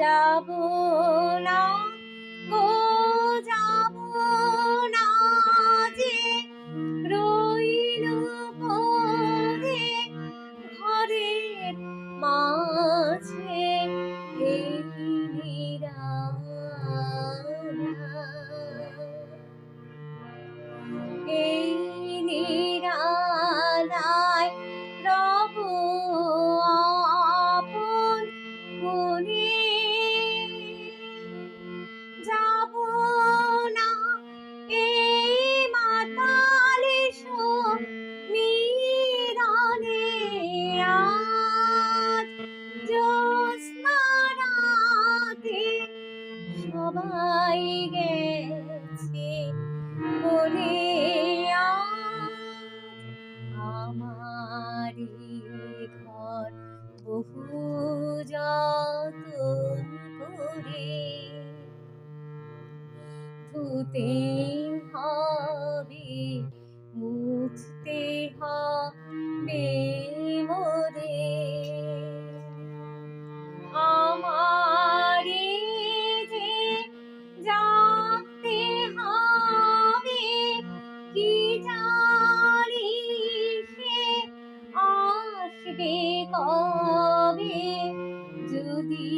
যাব না, গো যাব না যে রইল পড়ে ঘরের মাঝে। এই নিরালায় রব আপন মনে সবাই গেছে। বলে আমারি ঘর বহু যতন করে। ধুতে হবে মুছতে হবে আসবে কবে যদি